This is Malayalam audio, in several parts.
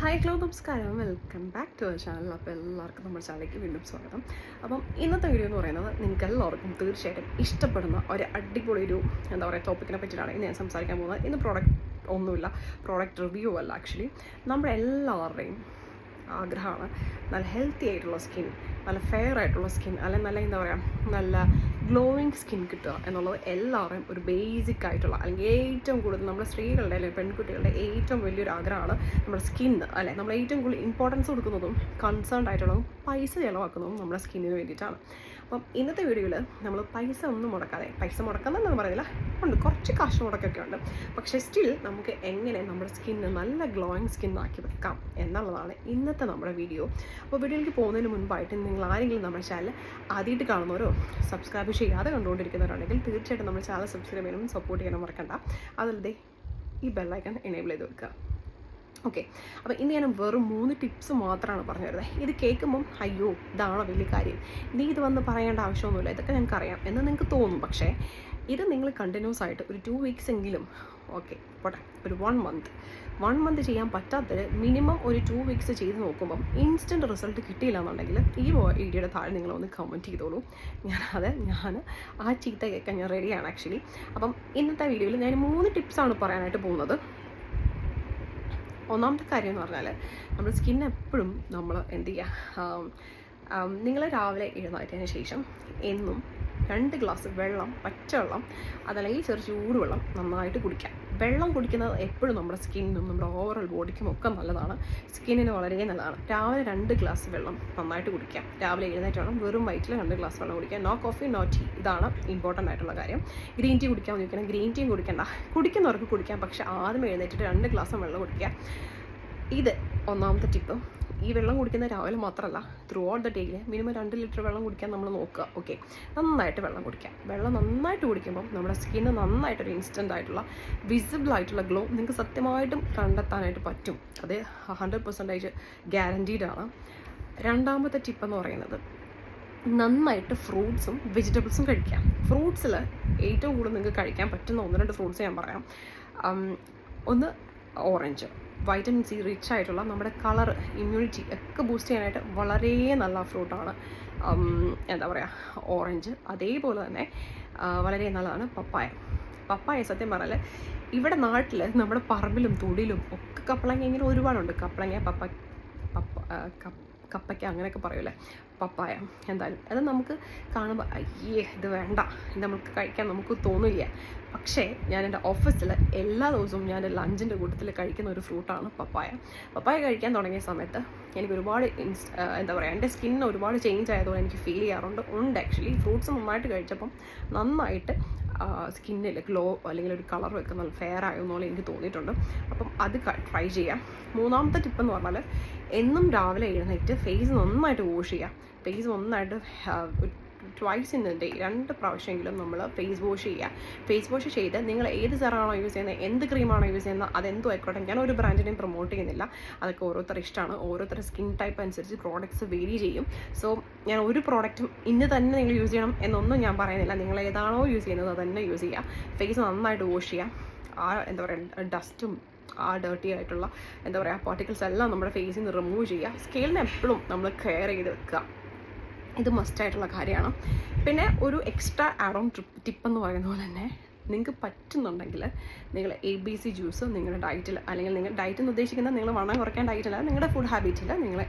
ഹായ് ഹലോ നമസ്കാരം. Welcome back to our channel അപ്പോൾ എല്ലാവർക്കും നമ്മുടെ ചാനലിലേക്ക് വീണ്ടും സ്വാഗതം. അപ്പം ഇന്നത്തെ വീഡിയോ എന്ന് പറയുന്നത് നിങ്ങൾക്ക് എല്ലാവർക്കും തീർച്ചയായിട്ടും ഇഷ്ടപ്പെടുന്ന ഒരു അടിപൊളി ഒരു എന്താ പറയുക ടോപ്പിക്കിനെ പറ്റിയിട്ടാണ് ഇന്ന് ഞാൻ സംസാരിക്കാൻ പോകുന്നത്. ഇന്ന് പ്രോഡക്റ്റ് ഒന്നുമില്ല. പ്രോഡക്റ്റ് റിവ്യൂ അല്ല ആക്ച്വലി നമ്മുടെ എല്ലാവരുടെയും ആഗ്രഹമാണ് നല്ല ഹെൽത്തി ആയിട്ടുള്ള സ്കിൻ നല്ല ഫെയർ ആയിട്ടുള്ള സ്കിൻ അല്ലെങ്കിൽ നല്ല എന്താ പറയുക നല്ല ഗ്ലോയിങ് സ്കിൻ കിട്ടുക എന്നുള്ളത് എല്ലാവരുടെയും ഒരു ബേസിക് ആയിട്ടുള്ള അല്ലെങ്കിൽ ഏറ്റവും കൂടുതൽ നമ്മുടെ സ്ത്രീകളുടെ അല്ലെങ്കിൽ പെൺകുട്ടികളുടെ ഏറ്റവും വലിയൊരു ആഗ്രഹമാണ് നമ്മുടെ സ്കിൻ അല്ലെ? നമ്മൾ ഏറ്റവും കൂടുതൽ ഇമ്പോർട്ടൻസ് കൊടുക്കുന്നതും കൺസേൺ ആയിട്ടുള്ളതും പൈസ ചിലവാക്കുന്നതും നമ്മുടെ സ്കിന്നിന് വേണ്ടിയിട്ടാണ്. അപ്പം ഇന്നത്തെ വീഡിയോയിൽ നമ്മൾ പൈസ ഒന്നും മുടക്കാതെ പൈസ മുടക്കുന്നതെന്ന് പറയുന്നില്ല ഉണ്ട് കുറച്ച് കാശ് മുടക്കൊക്കെ ഉണ്ട്. പക്ഷേ സ്റ്റിൽ നമുക്ക് എങ്ങനെ നമ്മുടെ സ്കിന്ന് നല്ല ഗ്ലോയിങ് സ്കിൻ ആക്കി വെക്കാം എന്നുള്ളതാണ് ഇന്നത്തെ നമ്മുടെ വീഡിയോ അപ്പോൾ വീഡിയോയിലേക്ക് പോകുന്നതിന് മുൻപായിട്ട് നിങ്ങൾ ആരെങ്കിലും നമ്മുടെ ചാനൽ ആദ്യമായിട്ട് കാണുന്നവരോ സബ്സ്ക്രൈബ് ചെയ്യാതെ കണ്ടുകൊണ്ടിരിക്കുന്നവരാണെങ്കിൽ തീർച്ചയായിട്ടും നമ്മുടെ ചാനൽ സബ്സ്ക്രൈബ് ചെയ്യാനും സപ്പോർട്ട് ചെയ്യാനും മറക്കണ്ട. അതല്ലാതെ ഈ ബെല്ലൈക്കൺ എനേബിൾ ചെയ്ത് വെക്കുക. ഓക്കെ അപ്പോൾ ഇന്ന് ഞാൻ വെറും മൂന്ന് ടിപ്സ് മാത്രമാണ് പറഞ്ഞു തരുന്നത് ഇത് കേൾക്കുമ്പം അയ്യോ ഇതാണോ വലിയ കാര്യം? നീ ഇത് വന്ന് പറയേണ്ട ആവശ്യമൊന്നുമില്ല. ഇതൊക്കെ ഞങ്ങൾക്ക് അറിയാം എന്ന് നിങ്ങൾക്ക് തോന്നും. പക്ഷേ ഇത് നിങ്ങൾ കണ്ടിന്യൂസ് ആയിട്ട് ഒരു ടു വീക്സ് എങ്കിലും ഓക്കെ പോട്ടെ. ഒരു വൺ മന്ത് വൺ മന്ത് ചെയ്യാൻ പറ്റാത്തത് മിനിമം ഒരു ടു വീക്സ് ചെയ്ത് നോക്കുമ്പം ഇൻസ്റ്റന്റ് റിസൾട്ട് കിട്ടിയില്ല എന്നുണ്ടെങ്കിൽ ഈ വീഡിയോയുടെ താഴെ നിങ്ങളൊന്ന് കമന്റ് ചെയ്തോളൂ. ഞാൻ അത് ഞാൻ ആ ചീത്ത കേൾക്കാൻ ഞാൻ റെഡിയാണ് ആക്ച്വലി അപ്പം ഇന്നത്തെ വീഡിയോയിൽ ഞാൻ മൂന്ന് ടിപ്സാണ് പറയാനായിട്ട് പോകുന്നത്. ഒന്നാമത്തെ കാര്യം എന്ന് പറഞ്ഞാൽ നമ്മുടെ സ്കിൻ എപ്പോഴും നമ്മൾ എന്ത് ചെയ്യുക നിങ്ങൾ രാവിലെ എഴുന്നേറ്റതിന് ശേഷം എന്നും രണ്ട് ഗ്ലാസ് വെള്ളം പച്ചവെള്ളം അതല്ലെങ്കിൽ ചെറു ചൂടുവെള്ളം നന്നായിട്ട് കുടിക്കാം. വെള്ളം കുടിക്കുന്നത് എപ്പോഴും നമ്മുടെ സ്കിന്നും നമ്മുടെ ഓവറൽ ബോഡിക്കും ഒക്കെ നല്ലതാണ്. സ്കിന്നിന് വളരെ നല്ലതാണ്. രാവിലെ രണ്ട് ഗ്ലാസ് വെള്ളം നന്നായിട്ട് കുടിക്കാം. രാവിലെ എഴുന്നേറ്റ് വേണം വെറും വയറ്റിൽ രണ്ട് ഗ്ലാസ് വെള്ളം കുടിക്കാം. നോ കോഫി നോ ടീ ഇതാണ് ഇമ്പോർട്ടന്റ് ആയിട്ടുള്ള കാര്യം. ഗ്രീൻ ടീ കുടിക്കാൻ ചോദിക്കണം ഗ്രീൻ ടീയും കുടിക്കണ്ട. കുടിക്കുന്നവർക്ക് കുടിക്കാം. പക്ഷേ ആദ്യം എഴുന്നേറ്റിട്ട് രണ്ട് ഗ്ലാസ് വെള്ളം കുടിക്കുക. ഇത് ഒന്നാമത്തെ ടിപ്പ്. ഈ വെള്ളം കുടിക്കുന്ന രാവിലെ മാത്രമല്ല ത്രൂ ഔട്ട് ദ ഡേയിൽ മിനിമം രണ്ട് ലിറ്റർ വെള്ളം കുടിക്കാൻ നമ്മൾ നോക്കുക ഓക്കെ നന്നായിട്ട് വെള്ളം കുടിക്കുക വെള്ളം നന്നായിട്ട് കുടിക്കുമ്പോൾ നമ്മുടെ സ്കിന്ന് നന്നായിട്ടൊരു ഇൻസ്റ്റന്റ് ആയിട്ടുള്ള വിസിബിൾ ആയിട്ടുള്ള ഗ്ലോ നിങ്ങൾക്ക് സത്യമായിട്ടും കണ്ടെത്താനായിട്ട് പറ്റും. അത് ഹൺഡ്രഡ് പെർസെന്റേജ് ആണ്. രണ്ടാമത്തെ ടിപ്പ് എന്ന് പറയുന്നത് നന്നായിട്ട് ഫ്രൂട്ട്സും വെജിറ്റബിൾസും കഴിക്കാം. ഫ്രൂട്ട്സിൽ ഏറ്റവും കൂടുതൽ നിങ്ങൾക്ക് കഴിക്കാൻ പറ്റുന്ന ഒന്ന് രണ്ട് ഫ്രൂട്ട്സ് ഞാൻ പറയാം. ഒന്ന് ഓറഞ്ച് വൈറ്റമിൻ സി റിച്ച് ആയിട്ടുള്ള നമ്മുടെ കളർ ഇമ്മ്യൂണിറ്റി ഒക്കെ ബൂസ്റ്റ് ചെയ്യാനായിട്ട് വളരെ നല്ല ഫ്രൂട്ടാണ് എന്താ പറയുക ഓറഞ്ച് അതേപോലെ തന്നെ വളരെ നല്ലതാണ് പപ്പായ. പപ്പായ സത്യം പറഞ്ഞാൽ ഇവിടെ നാട്ടിൽ നമ്മുടെ പറമ്പിലും തൊടിയിലും ഒക്കെ കപ്പളങ്ങ ഇങ്ങനെ ഒരുപാടുണ്ട്. കപ്പളങ്ങ പപ്പ പപ്പ കപ്പ കപ്പയ്ക്ക അങ്ങനെയൊക്കെ പറയൂലേ? പപ്പായ. എന്തായാലും അത് നമുക്ക് കാണുമ്പോൾ അയ്യേ ഇത് വേണ്ട. ഇത് നമുക്ക് കഴിക്കാൻ നമുക്ക് തോന്നില്ല. പക്ഷേ ഞാൻ എന്റെ ഓഫീസിൽ എല്ലാ ദിവസവും ഞാൻ ലഞ്ചിന്റെ കൂട്ടത്തിൽ കഴിക്കുന്ന ഒരു ഫ്രൂട്ടാണ് പപ്പായ. പപ്പായ കഴിക്കാൻ തുടങ്ങിയ സമയത്ത് എനിക്ക് ഒരുപാട് എന്താ പറയുക എന്റെ സ്കിന്നിന് ഒരുപാട് ചേഞ്ച് ആയതുകൊണ്ട് എനിക്ക് ഫീൽ ചെയ്യാറുണ്ട്. ഉണ്ട് ആക്ച്വലി ഫ്രൂട്ട്സ് നന്നായിട്ട് കഴിച്ചപ്പം നന്നായിട്ട് സ്കിന്നിൽ ഗ്ലോ അല്ലെങ്കിൽ ഒരു കളർ വെക്കുന്ന ഫെയർ ആയെന്നുള്ള എനിക്ക് തോന്നിയിട്ടുണ്ട്. അപ്പം അത് ട്രൈ ചെയ്യാം. മൂന്നാമത്തെ ടിപ്പ് എന്ന് പറഞ്ഞാൽ എന്നും രാവിലെ എഴുന്നേറ്റ് ഫേസ് നന്നായിട്ട് വാഷ് ചെയ്യുക ഫേസ് നന്നായിട്ട് ട്വൈസ് ഇൻ ഡേ രണ്ട് പ്രാവശ്യമെങ്കിലും നമ്മൾ ഫേസ് വാഷ് ചെയ്യുക. ഫേസ് വാഷ് ചെയ്ത് നിങ്ങൾ ഏത് സെറാണോ യൂസ് ചെയ്യുന്നത് എന്ത് ക്രീമാണോ യൂസ് ചെയ്യുന്നത് അതെന്തോ ആയിക്കോട്ടെ. ഞാൻ ഒരു ബ്രാൻഡിനെയും പ്രൊമോട്ട് ചെയ്യുന്നില്ല. അതൊക്കെ ഓരോരുത്തർ ഇഷ്ടമാണ്. ഓരോരുത്തർ സ്കിൻ ടൈപ്പ് അനുസരിച്ച് പ്രോഡക്റ്റ്സ് വേരി ചെയ്യും. സോ ഞാൻ ഒരു പ്രോഡക്റ്റും ഇന്ന് തന്നെ നിങ്ങൾ യൂസ് ചെയ്യണം എന്നൊന്നും ഞാൻ പറയുന്നില്ല. നിങ്ങൾ ഏതാണോ യൂസ് ചെയ്യുന്നത് അത് തന്നെ യൂസ് ചെയ്യുക. ഫേസ് നന്നായിട്ട് വാഷ് ചെയ്യുക. ആ എന്താ പറയുക ഡസ്റ്റും ആ ഡേർട്ടി ആയിട്ടുള്ള എന്താ പറയുക പാർട്ടിക്കിൾസ് എല്ലാം നമ്മുടെ ഫേസിൽ നിന്ന് റിമൂവ് ചെയ്യുക. സ്കെയിലിനെ നമ്മൾ കെയർ ചെയ്ത് വെക്കുക. ഇത് മസ്റ്റ് ആയിട്ടുള്ള കാര്യമാണ്. പിന്നെ ഒരു എക്സ്ട്രാ ആറോൺ ട്രിപ്പ് ടിപ്പ് എന്ന് പറയുന്ന പോലെ തന്നെ നിങ്ങൾക്ക് പറ്റുന്നുണ്ടെങ്കിൽ നിങ്ങൾ എ ബി സി ജ്യൂസ് നിങ്ങളുടെ ഡയറ്റിൽ അല്ലെങ്കിൽ നിങ്ങൾ ഡയറ്റ് എന്ന് ഉദ്ദേശിക്കുന്നത് നിങ്ങൾ വണ്ണം കുറയ്ക്കാൻ ഡയറ്റില്ല നിങ്ങളുടെ ഫുഡ് ഹാബിറ്റിൽ നിങ്ങൾ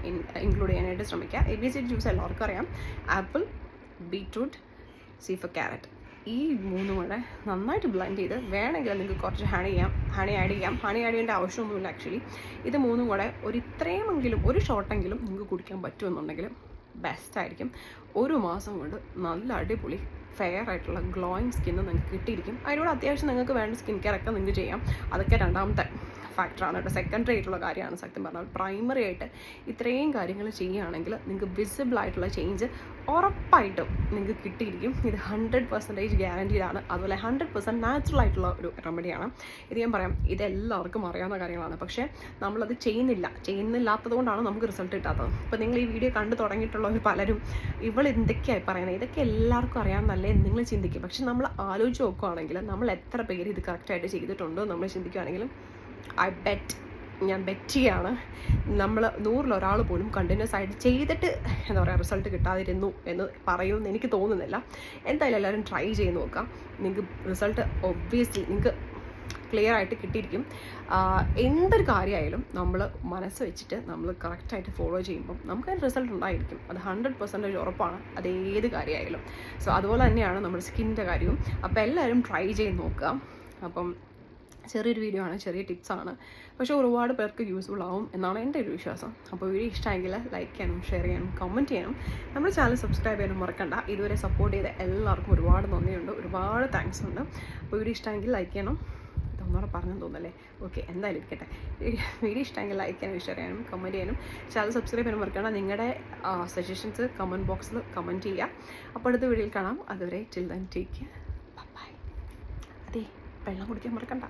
ഇൻക്ലൂഡ് ചെയ്യാനായിട്ട് ശ്രമിക്കുക. എ ബി സി ജ്യൂസ് എല്ലാവർക്കും അറിയാം. ആപ്പിൾ ബീട്രൂട്ട് സീഫ ക്യാരറ്റ് ഈ മൂന്നും കൂടെ നന്നായിട്ട് ബ്ലെൻഡ് ചെയ്ത് വേണമെങ്കിൽ നിങ്ങൾക്ക് കുറച്ച് ഹണി ചെയ്യാം. ഹണി ആഡ് ചെയ്യാം. ഹണി ആഡ് ചെയ്യേണ്ട ആവശ്യമൊന്നുമില്ല ആക്ച്വലി ഇത് മൂന്നും കൂടെ ഒരു ഇത്രയുമെങ്കിലും ഒരു ഷോട്ടെങ്കിലും നിങ്ങൾക്ക് കുടിക്കാൻ പറ്റുമെന്നുണ്ടെങ്കിൽ ബെസ്റ്റ് ആയിരിക്കും. ഒരു മാസം കൊണ്ട് നല്ല അടിപൊളി ഫെയർ ആയിട്ടുള്ള ഗ്ലോയിങ് സ്കിന്ന് നിങ്ങൾക്ക് കിട്ടിയിരിക്കും. അതിനോട് അത്യാവശ്യം നിങ്ങൾക്ക് വേണ്ട സ്കിൻ കെയർ ഒക്കെ നിങ്ങൾക്ക് ചെയ്യാം. അതൊക്കെ രണ്ടാമത്തെ ഫാക്ടറാണ് ഒരു സെക്കൻഡറി ആയിട്ടുള്ള കാര്യമാണ് സത്യം പറഞ്ഞാൽ. പ്രൈമറി ആയിട്ട് ഇത്രയും കാര്യങ്ങൾ ചെയ്യുകയാണെങ്കിൽ നിങ്ങൾക്ക് വിസിബിൾ ആയിട്ടുള്ള ചേഞ്ച് ഉറപ്പായിട്ടും നിങ്ങൾക്ക് കിട്ടിയിരിക്കും. ഇത് ഹൺഡ്രഡ് പെർസെന്റേജ് ഗ്യാരന്റീഡാണ് അതുപോലെ ഹൺഡ്രഡ് പെർസെന്റ് നാച്ചുറൽ ആയിട്ടുള്ള ഒരു റെമഡിയാണ് ഇത് ഞാൻ പറയാം ഇതെല്ലാവർക്കും അറിയാവുന്ന കാര്യങ്ങളാണ്. പക്ഷേ നമ്മളത് ചെയ്യുന്നില്ല. ചെയ്യുന്നില്ലാത്തത് കൊണ്ടാണ് നമുക്ക് റിസൾട്ട് കിട്ടാത്തത്. ഇപ്പോൾ നിങ്ങൾ ഈ വീഡിയോ കണ്ടു തുടങ്ങിയിട്ടുള്ളവർ പലരും ഇവൾ എന്തൊക്കെയായി പറയുന്നത്? ഇതൊക്കെ എല്ലാവർക്കും അറിയാമെന്നല്ലേ നിങ്ങൾ ചിന്തിക്കും. പക്ഷെ നമ്മൾ ആലോചിച്ച് നോക്കുകയാണെങ്കിൽ നമ്മൾ എത്ര പേര് ഇത് കറക്റ്റായിട്ട് ചെയ്തിട്ടുണ്ടോ നമ്മൾ ചിന്തിക്കുകയാണെങ്കിലും ഐ ബെറ്റ് ഞാൻ ബെറ്റ് ചെയ്യാണ്. നമ്മൾ നൂറിലൊരാൾ പോലും കണ്ടിന്യൂസ് ആയിട്ട് ചെയ്തിട്ട് എന്താ പറയുക റിസൾട്ട് കിട്ടാതിരുന്നു എന്ന് പറയുമെന്ന് എനിക്ക് തോന്നുന്നില്ല. എന്തായാലും എല്ലാവരും ട്രൈ ചെയ്ത് നോക്കാം. നിങ്ങൾക്ക് റിസൾട്ട് ഒബ്വിയസ്ലി നിങ്ങൾക്ക് ക്ലിയർ ആയിട്ട് കിട്ടിയിരിക്കും. എന്തൊരു കാര്യമായാലും നമ്മൾ മനസ്സ് വെച്ചിട്ട് നമ്മൾ കറക്റ്റായിട്ട് ഫോളോ ചെയ്യുമ്പം നമുക്ക് അതിന് റിസൾട്ട് ഉണ്ടായിരിക്കും. അത് ഹൺഡ്രഡ് പെർസെന്റേജ് ഉറപ്പാണ്. അത് ഏത് കാര്യമായാലും. സോ അതുപോലെ തന്നെയാണ് നമ്മുടെ സ്കിന്നിന്റെ കാര്യവും. അപ്പോൾ എല്ലാവരും ട്രൈ ചെയ്ത് നോക്കുക അപ്പം ചെറിയൊരു വീഡിയോ ആണ് ചെറിയ ടിപ്സ് ആണ്. പക്ഷേ ഒരുപാട് പേർക്ക് യൂസ്ഫുൾ ആവും എന്നാണ് എന്റെ ഒരു വിശ്വാസം. അപ്പോൾ വീഡിയോ ഇഷ്ടമെങ്കിൽ ലൈക്ക് ചെയ്യണം ഷെയർ ചെയ്യണം കമന്റ് ചെയ്യണം നമ്മുടെ ചാനൽ സബ്സ്ക്രൈബ് ചെയ്യാനും മറക്കണ്ട. ഇതുവരെ സപ്പോർട്ട് ചെയ്ത എല്ലാവർക്കും ഒരുപാട് നന്ദിയുണ്ട്. ഒരുപാട് താങ്ക്സ് ഉണ്ട്. അപ്പോൾ വീഡിയോ ഇഷ്ടമെങ്കിൽ ലൈക്ക് ചെയ്യണം. ഒന്നോടെ പറഞ്ഞു തോന്നല്ലേ ഓക്കെ എന്തായാലും ഇരിക്കട്ടെ. വീഡിയോ ഇഷ്ടമെങ്കിൽ ലൈക്ക് ചെയ്യാനും ഷെയർ ചെയ്യാനും കമന്റ് ചെയ്യാനും ചാനൽ സബ്സ്ക്രൈബ് ചെയ്യാനും മറക്കണം നിങ്ങളുടെ സജഷൻസ് കമന്റ് ബോക്സിൽ കമന്റ് ചെയ്യുക. അപ്പോൾ അടുത്ത വീഡിയോയിൽ കാണാം. അതുവരെ ടിൽ ദൻ ടേക്ക് ബൈ അതെ വെള്ളം കുടിക്കാൻ മറക്കണ്ട.